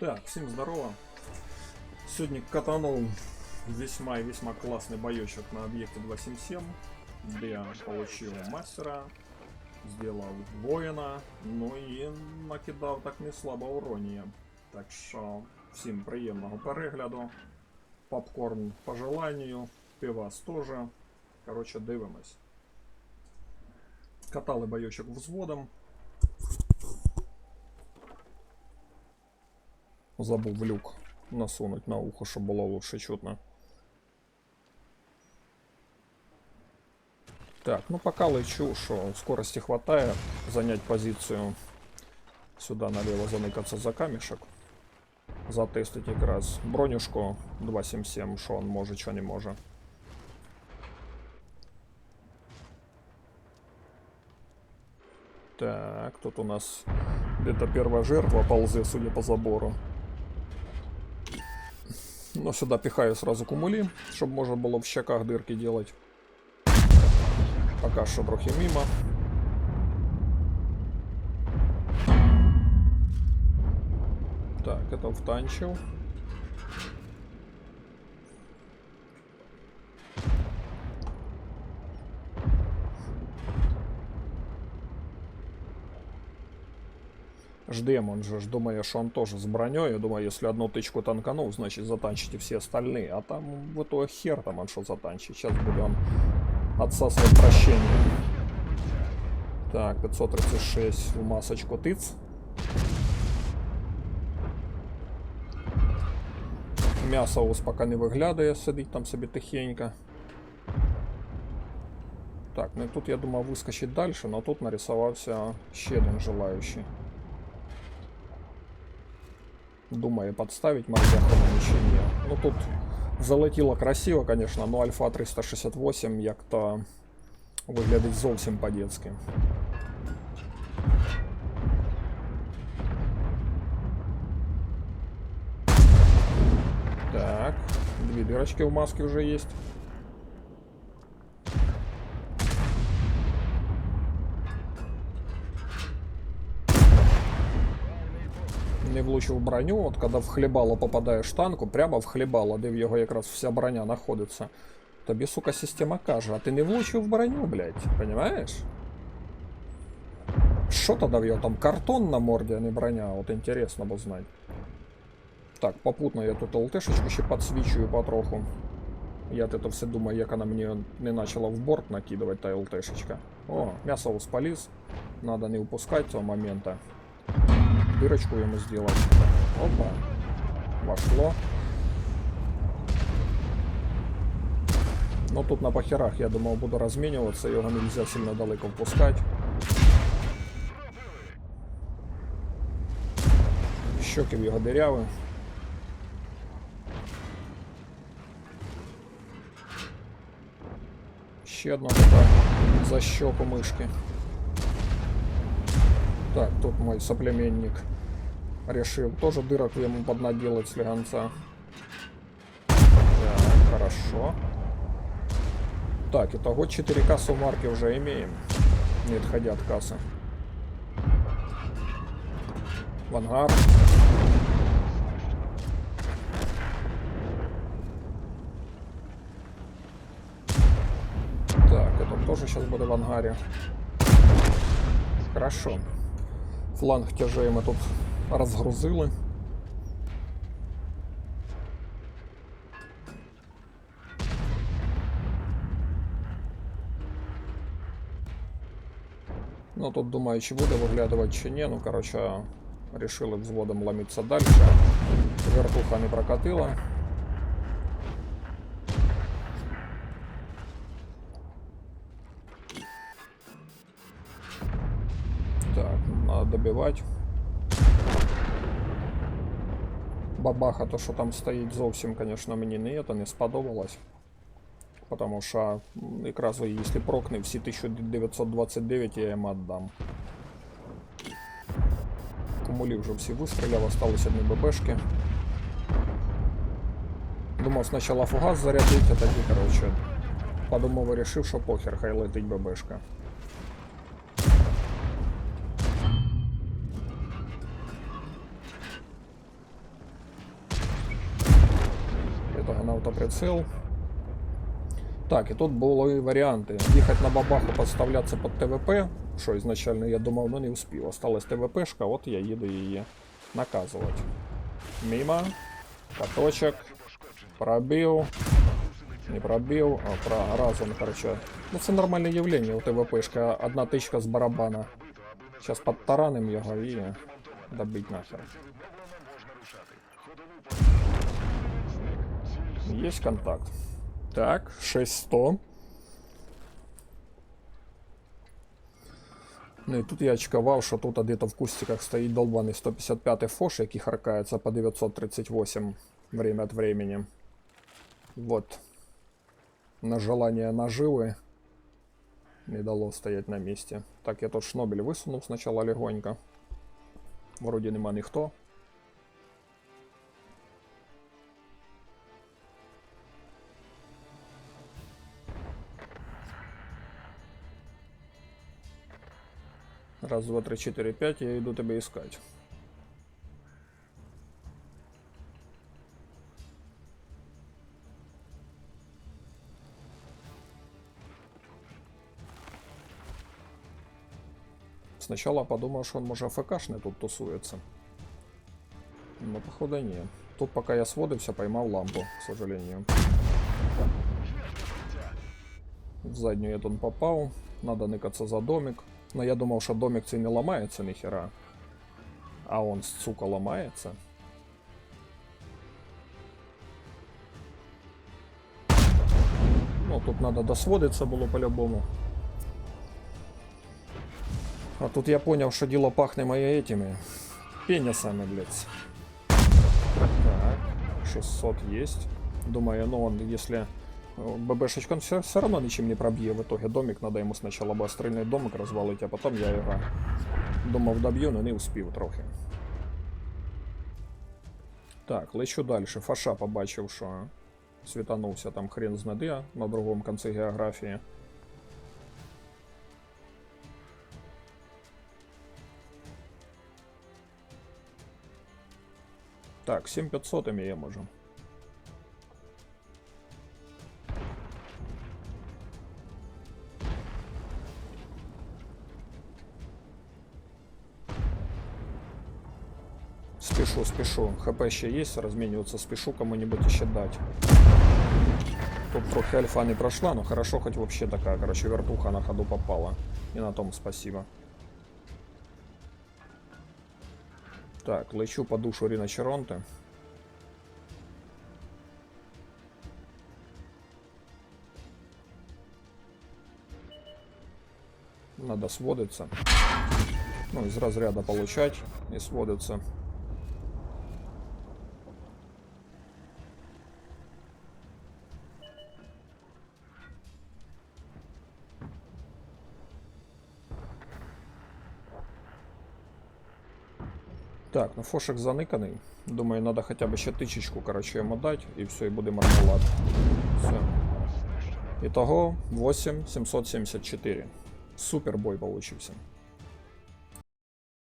Так, всем здорово. Сегодня катанул весьма и весьма классный боечек на объекте 277, где я получил мастера, сделал воїна, ну і накидав так не слабо уронія. Так що всім приємного перегляду. Попкорн по желанию, пивас теж. Коротше, дивимось. Катали бойочок взводом. Забув в люк насунуть на ухо, щоб було лучше чутно. Так, ну пока лечу, что скорости хватает занять позицию сюда налево, заныкаться за камешек. Затестить якраз бронюшку 277, що он може, що не може. Так, тут у нас где-то первая жертва ползе, судя по забору. Но сюда пихаю сразу кумулі, щоб можна було в щеках дирки делать. Пока що трохи мимо. Так, это втанчив. Ждем, он же ж думаю, что он тоже с броней. Я думаю, если одну тычку танканул, значит затанчите все остальные. А там в итоге хер там он что затанчить. Сейчас будем отсасывать прощение. Так, 536 в масочку тыц. М'ясо ось поки не виглядає, сидить там собі тихенько. Так, ну і тут я думав вискочить далі, але тут нарисувався ще один желаючий. Думаю, подставить мордяху на чи ні. Ну тут залетіло красиво, конечно, но Альфа 368 як-то виглядить зовсім по-детски. Так, две дырочки в маске уже есть. Не влучив броню, от коли в хлібало попадаєш танку, прямо в хлібало, де в його якраз вся броня знаходиться. Тобі, сука, система каже, а ти не влучив в броню, блядь, понимаешь? Що тоді в його там картон на морді, а не броня? От інтересно бо знати. Так, попутно я тут ЛТшечку ще підсвічую потроху. Я тут все думаю, як вона мені не почала в борт накидувати та ЛТшечка. О, м'ясо успаліз. Надо не упускать цього момента. Дырочку ему сделать. Опа. Вошло. Но тут на похерах, я думал, буду размениваться, его нельзя сильно далеко впускать. Щеки в його дырявы. Ще одна така за щеку мишки. Так, тут мой соплеменник решил тоже дырок ему поднаделать слегонца. Так, хорошо. Так, итого 4 кассы в марке уже имеем, не отходя от кассы. В ангар. Так, это тоже сейчас буду в ангаре. Хорошо. Фланг тяжей ми тут розгрузили. Ну тут думаю, чи буде виглядувати, чи ні. Ну, короче, решили взводом ломиться дальше. Вертуха не прокатила. Так, надо добивать. Бабаха, то, що там стоїть зовсім, конечно, мені не это не сподобалось. Потому що м, якраз якщо прокне всі 1929, я їм віддам. Кумулі вже всі вистріляв, осталось одні ББшки. Думав спочатку фугас зарядити, а тоді, короче, подумав і решив, що похер, хай летить ББшка. Прицел. Так, і тут були варіанти. Їхати на бабаху, підставлятися під ТВП, що ізначально я думав, ну не успів. Осталась ТВПшка, от я їду її наказувати. Мимо. Каточок. Пробив. Не пробив, а про разом, короче. Ну це нормальне явлення у ТВПшка. Одна тичка з барабана. Сейчас подтараним його і добить нахер. Есть контакт. Так, 6100. Ну і тут я очкував, що тут где-то в кустиках стоїть долбаний 155 фош, який харкається по 938 время от времени. Вот. На желание наживы не дало стоять на месте. Так, я тут шнобель висунув сначала легонько. Вроде нема ніхто. Раз, два, три, четыре, пять, я иду тебя искать. Сначала подумал, что он может АФКшный тут тусуется. Но походу нет. Тут пока я сводився, поймал лампу, к сожалению. В заднюю я тут попал. Надо ныкаться за домик. Но я думал, что домик цей не ломается нихера. А он, сука, ломается. Ну, тут надо досводиться было по-любому. А тут я понял, что дело пахнет мои этими пенисами, блядь. Так, 600 есть. Думаю, ну он, если ББшечка, он все, все равно ничем не пробье в итоге домик. Надо ему сначала бы обострельный домик розвалить, а потом я його думав доб'ю, но не успів трохи. Так, лечу далі. Фаша побачив, що світанувся там хрен знаде на другому кінці географії. Так, 7500 я можу. Спешу, спешу. ХП ще є, розмінюватися спешу кому-нибудь ще дать. Тут трохи альфа не прошла, но хорошо, хоть вообще такая, короче, вертуха на ходу попала. И на том спасибо. Так, лечу по душу Рина Черонте. Надо сводиться. Ну, из разряда получать и сводиться. Так, ну фошек заниканий. Думаю, надо хотя бы ще тичечку, короче, ему дать, и все, и буде мармелад. Все. Итого 8774. Супер бой получился.